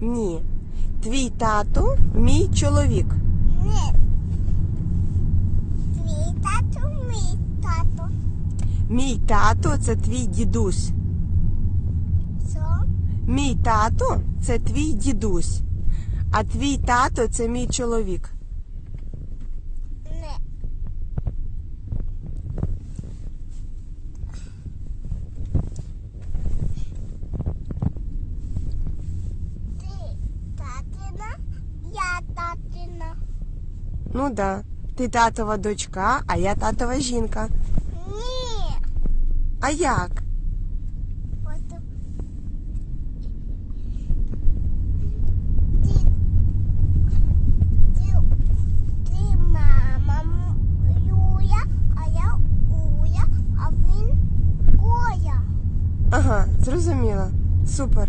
Ні. Твій тато мій чоловік. Ні. Твій тато, мій тато. Мій тато це твій дідусь. Що? Мій тато це твій дідусь. А твій тато це мій чоловік. Ні. Ти татина, я татина. Ну да. Ти татова дочка, а я татова жінка. Ні. А як? Просто ти, ти, ти мама Юля, а я Уля, а він. Ага, зрозуміла. Супер.